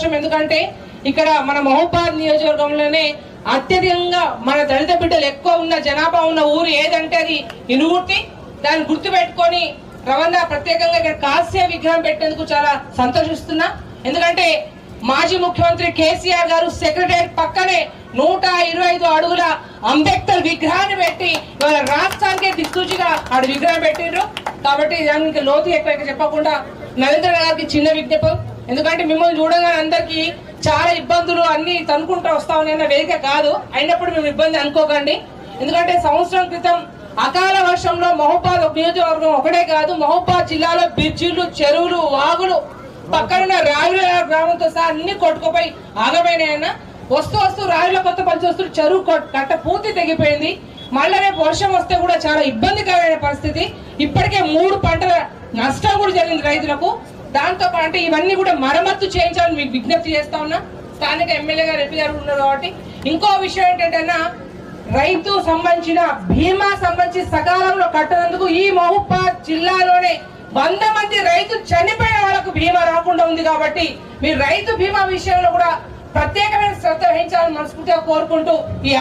సంతోషం. ఎందుకంటే ఇక్కడ మన మహోపాద్ నియోజకవర్గంలోనే అత్యధికంగా మన దళిత బిడ్డలు ఎక్కువ ఉన్న జనాభా ఉన్న ఊరు ఏదంటే అది ఇనుగుర్తి. దాన్ని గుర్తు పెట్టుకొని రవాణా ప్రత్యేకంగా ఇక్కడ కాస్య విగ్రహం పెట్టేందుకు చాలా సంతోషిస్తున్నా. ఎందుకంటే మాజీ ముఖ్యమంత్రి కేసీఆర్ గారు సెక్రటరీ పక్కనే నూట ఇరవై ఐదు అడుగుల అంబేద్కర్ విగ్రహాన్ని పెట్టి ఇవాళ రాష్ట్రానికే దిక్సూచిగా ఆడు విగ్రహం పెట్టిండ్రు. కాబట్టి దానికి లోతు ఎక్కువ ఎక్కువ చెప్పకుండా నరేంద్ర గారికి చిన్న విజ్ఞాపం ఎందుకంటే మిమ్మల్ని చూడగానే అందరికీ చాలా ఇబ్బందులు అన్ని తనుకుంటూ వస్తా ఉన్న వేదిక కాదు. అయినప్పుడు మేము ఇబ్బంది అనుకోకండి. ఎందుకంటే సంవత్సరం క్రితం అకాల వర్షంలో మహోపాద్ నియోజకవర్గం ఒకటే కాదు మహోపాద్ జిల్లాలో బిర్జీలు చెరువులు వాగులు పక్కన రాయుల గ్రామంతో సహా అన్ని కొట్టుకుపోయి ఆగమైనాయన్న వస్తూ వస్తూ రాయుల కొత్త పని వస్తూ చెరువు కట్ట పూర్తి తెగిపోయింది. మళ్ళీ రేపు వర్షం వస్తే కూడా చాలా ఇబ్బందికరమైన పరిస్థితి. ఇప్పటికే మూడు పంటల నష్టం కూడా జరిగింది రైతులకు. దాంతో పాటు ఇవన్నీ కూడా మరమ్మత్తు చేయించాలని మీకు విజ్ఞప్తి చేస్తా ఉన్నా. స్థానిక ఎమ్మెల్యే గారు ఎంపీ గారు ఉన్నారు కాబట్టి. ఇంకో విషయం ఏంటంటే రైతు సంబంధించిన బీమా సంబంధించి సకాలంలో కట్టనందుకు ఈ మహబూబాద్ జిల్లాలోనే వంద మంది రైతు చనిపోయిన వాళ్ళకు బీమా రాకుండా ఉంది కాబట్టి మీరు రైతు బీమా విషయంలో కూడా ప్రత్యేకమైన శ్రద్ధ వహించాలని మనస్ఫూర్తిగా కోరుకుంటూ ఈ